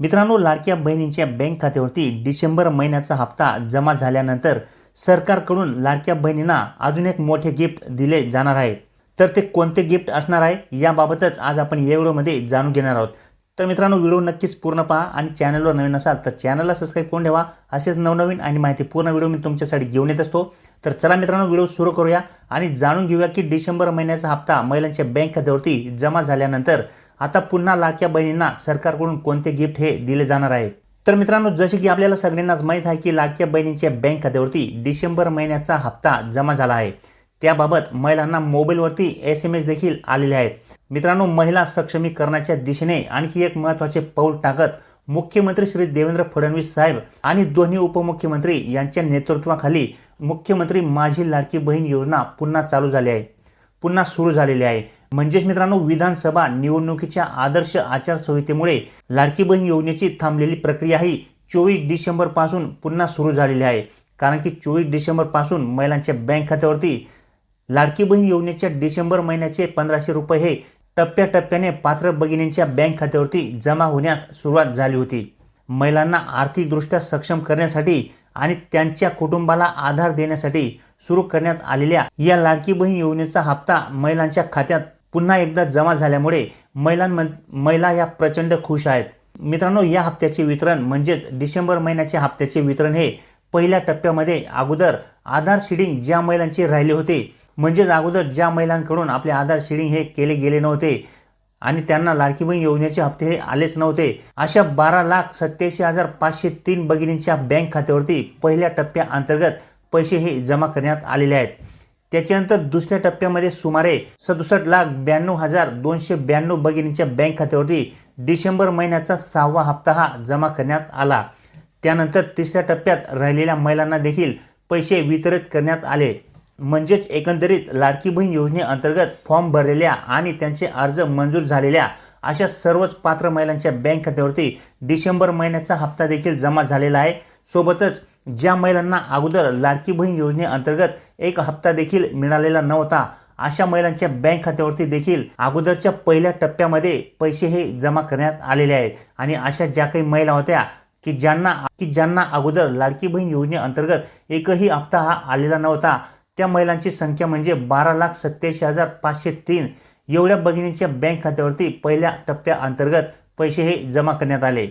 मित्रांनो लाडक्या बहिणींच्या बँक खात्यावरती डिसेंबर महिन्याचा हप्ता जमा झाल्यानंतर सरकारकडून लाडक्या बहिणींना अजून एक मोठे गिफ्ट दिले जाणार आहे. तर ते कोणते गिफ्ट असणार आहे याबाबतच आज आपण या व्हिडिओमध्ये जाणून घेणार आहोत. तर मित्रांनो व्हिडिओ नक्कीच पूर्ण पहा आणि चॅनलवर नवीन असाल तर चॅनलला सबस्क्राईब करून ठेवा. असेच नवनवीन आणि माहिती पूर्ण व्हिडिओ मी तुमच्यासाठी घेऊन येत असतो. तर चला मित्रांनो व्हिडिओ सुरू करूया आणि जाणून घेऊया की डिसेंबर महिन्याचा हप्ता महिलांच्या बँक खात्यावरती जमा झाल्यानंतर आता पुन्हा लाडक्या बहिणींना सरकारकडून कोणते गिफ्ट हे दिले जाणार आहे? तर मित्रांनो जसे की आपल्याला सगळ्यांनाच माहीत आहे की लाडक्या बहिणींच्या बँक खात्यावरती डिसेंबर महिन्याचा हप्ता जमा झाला आहे. त्याबाबत महिलांना मोबाईलवरती एस एम एस देखील आलेले आहेत. मित्रांनो महिला सक्षमीकरणाच्या दिशेने आणखी एक महत्त्वाचे पाऊल टाकत मुख्यमंत्री श्री देवेंद्र फडणवीस साहेब आणि दोन्ही उपमुख्यमंत्री यांच्या नेतृत्वाखाली मुख्यमंत्री माझी लाडकी बहीण योजना पुन्हा चालू झाली आहे. पुन्हा सुरू झालेली आहे. म्हणजेच मित्रांनो विधानसभा निवडणुकीच्या आदर्श आचारसंहितेमुळे लाडकी बहीण योजनेची थांबलेली प्रक्रिया ही चोवीस डिसेंबरपासून पुन्हा सुरू झालेली आहे. कारण की चोवीस डिसेंबरपासून महिलांच्या बँक खात्यावरती लाडकी बहीण योजनेच्या डिसेंबर महिन्याचे पंधराशे रुपये हे टप्प्याटप्प्याने पात्र भगिनींच्या बँक खात्यावरती जमा होण्यास सुरुवात झाली होती. महिलांना आर्थिकदृष्ट्या सक्षम करण्यासाठी आणि त्यांच्या कुटुंबाला आधार देण्यासाठी सुरू करण्यात आलेल्या या लाडकी बहीण योजनेचा हप्ता महिलांच्या खात्यात पुन्हा एकदा जमा झाल्यामुळे महिलांमन महिला या प्रचंड खुश आहेत. मित्रांनो या हप्त्याचे वितरण म्हणजेच डिसेंबर महिन्याचे हप्त्याचे वितरण हे पहिल्या टप्प्यामध्ये अगोदर आधार शिडिंग ज्या महिलांचे राहिले होते म्हणजेच अगोदर ज्या महिलांकडून आपले आधार शिडिंग हे केले गेले नव्हते आणि त्यांना लाडकी बहीण योजनेचे हप्ते हे आलेच नव्हते अशा बारा लाख सत्याऐंशी हजार पाचशे तीन भगिनींच्या बँक खात्यावरती पहिल्या टप्प्याअंतर्गत पैसे हे जमा करण्यात आलेले आहेत. त्याच्यानंतर दुसऱ्या टप्प्यामध्ये सुमारे सदुसष्ट लाख ब्याण्णव हजार दोनशे ब्याण्णव भगिनींच्या बँक खात्यावरती डिसेंबर महिन्याचा सहावा हप्ता हा जमा करण्यात आला. त्यानंतर तिसऱ्या टप्प्यात राहिलेल्या महिलांना देखील पैसे वितरित करण्यात आले. म्हणजेच एकंदरीत लाडकी बहीण योजनेअंतर्गत फॉर्म भरलेल्या आणि त्यांचे अर्ज मंजूर झालेल्या अशा सर्वच पात्र महिलांच्या बँक खात्यावरती डिसेंबर महिन्याचा हप्ता देखील जमा झालेला आहे. सोबतच ज्या महिलांना अगोदर लाडकी बहीण योजनेअंतर्गत एक हप्ता देखील मिळालेला नव्हता अशा महिलांच्या बँक खात्यावरती देखील अगोदरच्या पहिल्या टप्प्यामध्ये पैसे हे जमा करण्यात आलेले आहेत. आणि अशा ज्या काही महिला होत्या की ज्यांना की ज्यांना अगोदर लाडकी बहीण योजनेअंतर्गत एकही हप्ता हा आलेला नव्हता त्या महिलांची संख्या म्हणजे बारा लाख सत्याऐंशी हजार पाचशे तीन एवढ्या भगिनींच्या बँक खात्यावरती पहिल्या टप्प्याअंतर्गत पैसे हे जमा करण्यात आले.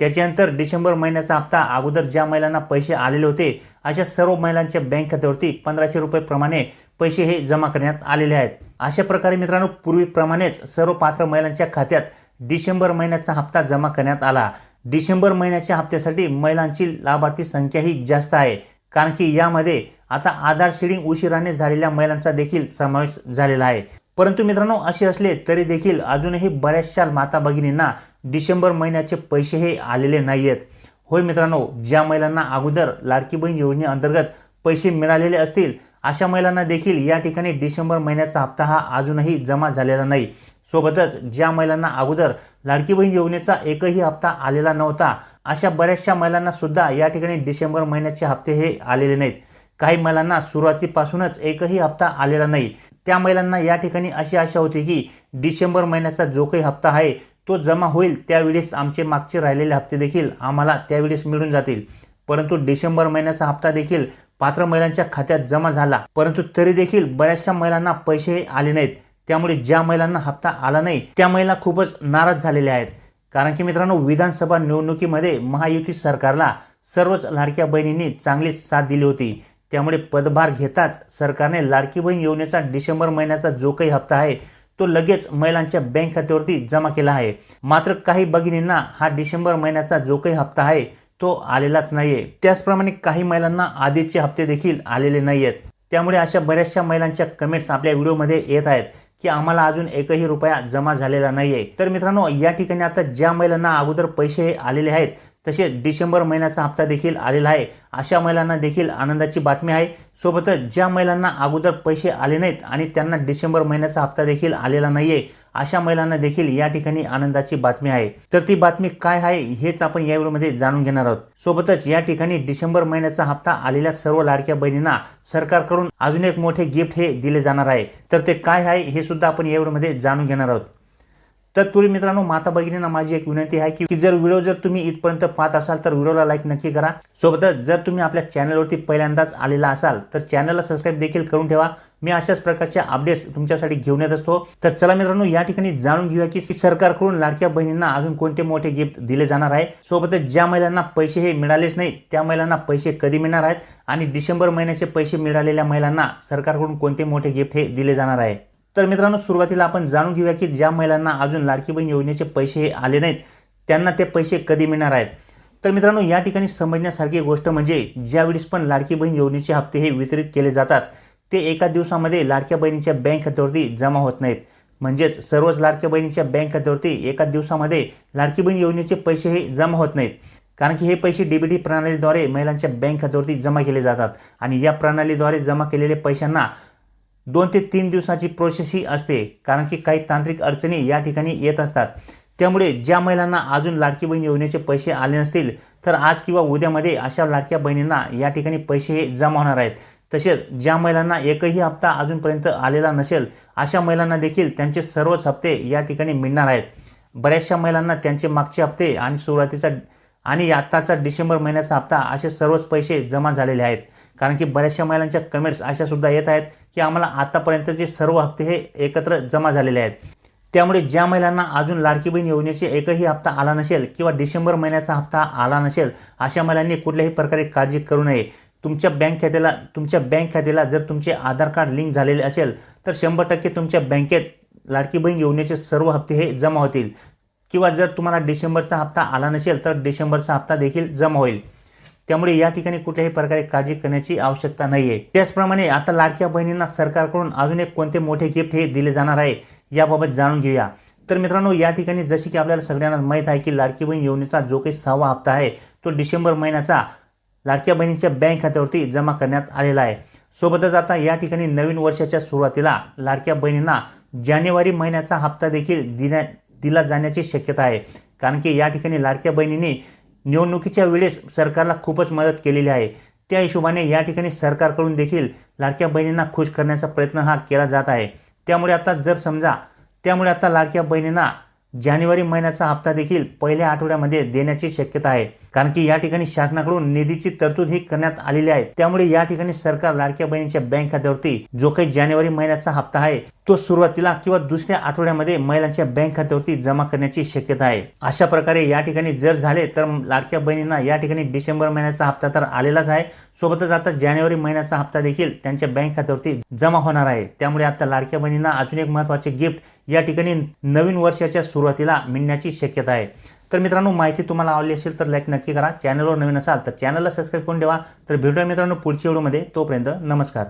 त्याच्यानंतर डिसेंबर महिन्याचा हप्ता अगोदर ज्या महिलांना पैसे आलेले होते अशा सर्व महिलांच्या बँक खात्यावरती पंधराशे रुपयेप्रमाणे पैसे हे जमा करण्यात आलेले आहेत. अशा प्रकारे मित्रांनो पूर्वीप्रमाणेच सर्व पात्र महिलांच्या खात्यात डिसेंबर महिन्याचा हप्ता जमा करण्यात आला. डिसेंबर महिन्याच्या हप्त्यासाठी महिलांची लाभार्थी संख्या ही जास्त आहे कारण की यामध्ये आता आधार शेडिंग उशिराने झालेल्या महिलांचा देखील समावेश झालेला आहे. परंतु मित्रांनो असे असले तरी देखील अजूनही बऱ्याचशा माता भगिनींना डिसेंबर महिन्याचे पैसे हे आलेले नाही आहेत होय मित्रांनो ज्या महिलांना अगोदर लाडकी बहीण योजनेअंतर्गत पैसे मिळालेले असतील अशा महिलांना देखील या ठिकाणी डिसेंबर महिन्याचा हप्ता हा अजूनही जमा झालेला नाही. सोबतच ज्या महिलांना अगोदर लाडकी बहीण योजनेचा एकही हप्ता आलेला नव्हता अशा बऱ्याचशा महिलांना सुद्धा या ठिकाणी डिसेंबर महिन्याचे हप्ते हे आलेले नाहीत. काही महिलांना सुरुवातीपासूनच एकही हप्ता आलेला नाही. त्या महिलांना या ठिकाणी अशी आशा होती की डिसेंबर महिन्याचा जो काही हप्ता आहे तो जमा होईल त्यावेळेस आमचे मागचे राहिलेले हप्ते देखील आम्हाला त्यावेळेस मिळून जातील. परंतु डिसेंबर महिन्याचा हप्ता देखील पात्र महिलांच्या खात्यात जमा झाला. परंतु तरी देखील बऱ्याचशा महिलांना पैसे आले नाहीत. त्यामुळे ज्या महिलांना हप्ता आला नाही त्या महिला खूपच नाराज झालेल्या आहेत. कारण की मित्रांनो विधानसभा निवडणुकीमध्ये महायुती सरकारला सर्वच लाडक्या बहिणींनी चांगलीच साथ दिली होती. त्यामुळे पदभार घेताच सरकारने लाडकी बहीण योजनेचा डिसेंबर महिन्याचा जो काही हप्ता आहे तो लगेच महिलांच्या बँक खात्यावरती जमा केला आहे. मात्र काही भगिनींना हा डिसेंबर महिन्याचा जो काही हप्ता आहे तो आलेलाच नाहीये. त्याचप्रमाणे काही महिलांना आधीचे हप्ते देखील आलेले नाही आहेत त्यामुळे अशा बऱ्याचशा महिलांच्या कमेंट्स आपल्या व्हिडिओमध्ये येत आहेत की आम्हाला अजून एकही रुपया जमा झालेला नाहीये. तर मित्रांनो या ठिकाणी आता ज्या महिलांना अगोदर पैसे आलेले आहेत तसेच डिसेंबर महिन्याचा हप्ता देखील आलेला आहे. अशा महिलांना देखील आनंदाची बातमी आहे. सोबतच ज्या महिलांना अगोदर पैसे आले नाहीत आणि त्यांना डिसेंबर महिन्याचा हप्ता देखील आलेला नाहीये अशा महिलांना देखील या ठिकाणी आनंदाची बातमी आहे. तर ती बातमी काय आहे हेच आपण या व्हिडिओमध्ये जाणून घेणार आहोत. सोबतच या ठिकाणी डिसेंबर महिन्याचा हप्ता आलेल्या सर्व लाडक्या बहिणींना सरकारकडून अजून एक मोठे गिफ्ट हे दिले जाणार आहे. तर ते काय आहे हे सुद्धा आपण या व्हिडिओमध्ये जाणून घेणार आहोत. तत्पूर्वी मित्रांनो माता भगिनींना माझी एक विनंती आहे की जर व्हिडिओ जर तुम्ही इथपर्यंत पाहत असाल तर व्हिडिओला लाईक नक्की करा. सोबतच जर तुम्ही आपल्या चॅनलवरती पहिल्यांदाच आलेला असाल तर चॅनलला सबस्क्राईब देखील करून ठेवा. मी अशाच प्रकारच्या अपडेट्स तुमच्यासाठी घेऊन येत असतो. तर चला मित्रांनो या ठिकाणी जाणून घेऊया की सरकारकडून लाडक्या बहिणींना अजून कोणते मोठे गिफ्ट दिले जाणार आहे. सोबतच ज्या महिलांना पैसे हे मिळालेच नाही त्या महिलांना पैसे कधी मिळणार आहेत? आणि डिसेंबर महिन्याचे पैसे मिळालेल्या महिलांना सरकारकडून कोणते मोठे गिफ्ट हे दिले जाणार आहे? तर मित्रांनो सुरुवातीला आपण जाणून घेऊया की ज्या महिलांना अजून लाडकी बहीण योजनेचे पैसे हे आले नाहीत त्यांना ते पैसे कधी मिळणार आहेत? तर मित्रांनो या ठिकाणी समजण्यासारखी गोष्ट म्हणजे ज्यावेळेस पण लाडकी बहीण योजनेचे हप्ते हे वितरित केले जातात ते एका दिवसामध्ये लाडक्या बहिणीच्या बँक खात्यावरती जमा होत नाहीत. म्हणजेच सर्वच लाडक्या बहिणीच्या बँक खात्यावरती एका दिवसामध्ये लाडकी बहीण योजनेचे पैसे हे जमा होत नाहीत. कारण की हे पैसे डीबीटी प्रणालीद्वारे महिलांच्या बँक खात्यावरती जमा केले जातात आणि या प्रणालीद्वारे जमा केलेल्या पैशांना दोन ते तीन दिवसाची प्रोसेस ही असते कारण की काही तांत्रिक अडचणी या ठिकाणी येत असतात. त्यामुळे ज्या महिलांना अजून लाडकी बहीण योजनेचे पैसे आले नसतील तर आज किंवा उद्यामध्ये अशा लाडक्या बहिणींना या ठिकाणी पैसे हे जमा होणार आहेत. तसेच ज्या महिलांना एकही हप्ता अजूनपर्यंत आलेला नसेल अशा महिलांना देखील त्यांचे सर्वच हप्ते या ठिकाणी मिळणार आहेत. बऱ्याचशा महिलांना त्यांचे मागचे हप्ते आणि सुरुवातीचा आणि आत्ताचा डिसेंबर महिन्याचा हप्ता असे सर्वच पैसे जमा झालेले आहेत. कारण की बऱ्याचशा महिलांच्या कमेंट्स अशा सुद्धा येत आहेत की आम्हाला आतापर्यंतचे सर्व हप्ते हे एकत्र जमा झालेले आहेत. त्यामुळे ज्या महिलांना अजून लाडकी बहीण योजनेचे एकही हप्ता आला नसेल किंवा डिसेंबर महिन्याचा हप्ता आला नसेल अशा महिलांनी कुठल्याही प्रकारे काळजी करू नये. तुमच्या बँक खात्याला तुमच्या बँक खात्याला जर तुमचे आधार कार्ड लिंक झालेले असेल तर शंभर टक्के तुमच्या बँकेत लाडकी बहीण योजनेचे सर्व हप्ते हे जमा होतील. किंवा जर तुम्हाला डिसेंबरचा हप्ता आला नसेल तर डिसेंबरचा हप्ता देखील जमा होईल. त्यामुळे या ठिकाणी कुठल्याही प्रकारे काळजी करण्याची आवश्यकता नाही आहे त्याचप्रमाणे आता लाडक्या बहिणींना सरकारकडून अजून एक कोणते मोठे गिफ्ट हे दिले जाणार आहे याबाबत जाणून घेऊया. तर मित्रांनो या ठिकाणी जसे की आपल्याला सगळ्यांना माहीत आहे की लाडकी बहीण योजनेचा जो काही सहावा हप्ता आहे तो डिसेंबर महिन्याचा लाडक्या बहिणीच्या बँक खात्यावरती जमा करण्यात आलेला आहे. सोबतच आता या ठिकाणी नवीन वर्षाच्या सुरुवातीला लाडक्या बहिणींना जानेवारी महिन्याचा हप्ता देखील दिल्या दिला जाण्याची शक्यता आहे. कारण की या ठिकाणी लाडक्या बहिणींनी निवडणुकीच्या वेळेस सरकारला खूपच मदत केलेली आहे. त्या हिशोबाने या ठिकाणी सरकारकडून देखील लाडक्या बहिणींना खुश करण्याचा प्रयत्न हा केला जात आहे. त्यामुळे आता जर समजा त्यामुळे आता लाडक्या बहिणींना जानेवारी महिन्याचा हप्ता देखील पहिल्या आठवड्यामध्ये देण्याची शक्यता आहे. कारण की या ठिकाणी शासनाकडून निधीची तरतूद ही करण्यात आलेली आहे. त्यामुळे या ठिकाणी सरकार लाडक्या बहिणीच्या बँक खात्यावरती जो काही जानेवारी महिन्याचा हप्ता आहे तो सुरुवातीला किंवा दुसऱ्या आठवड्यामध्ये महिलांच्या बँक खात्यावरती जमा करण्याची शक्यता आहे. अशा प्रकारे या ठिकाणी जर झाले तर लाडक्या बहिणींना या ठिकाणी डिसेंबर महिन्याचा हप्ता तर आलेलाच आहे. सोबतच आता जानेवारी महिन्याचा हप्ता देखील त्यांच्या बँक खात्यावरती जमा होणार आहे. त्यामुळे आता लाडक्या बहिणींना अजून एक महत्त्वाचे गिफ्ट या ठिकाणी नवीन वर्षाच्या सुरुवातीला मिळण्याची शक्यता आहे. तर मित्रांनो माहिती तुम्हाला आवडली असेल तर लाईक नक्की करा. चॅनलवर नवीन असाल तर चॅनलला सबस्क्राईब करून ठेवा. तर भेटूया मित्रांनो पुढच्या व्हिडिओमध्ये. तोपर्यंत नमस्कार.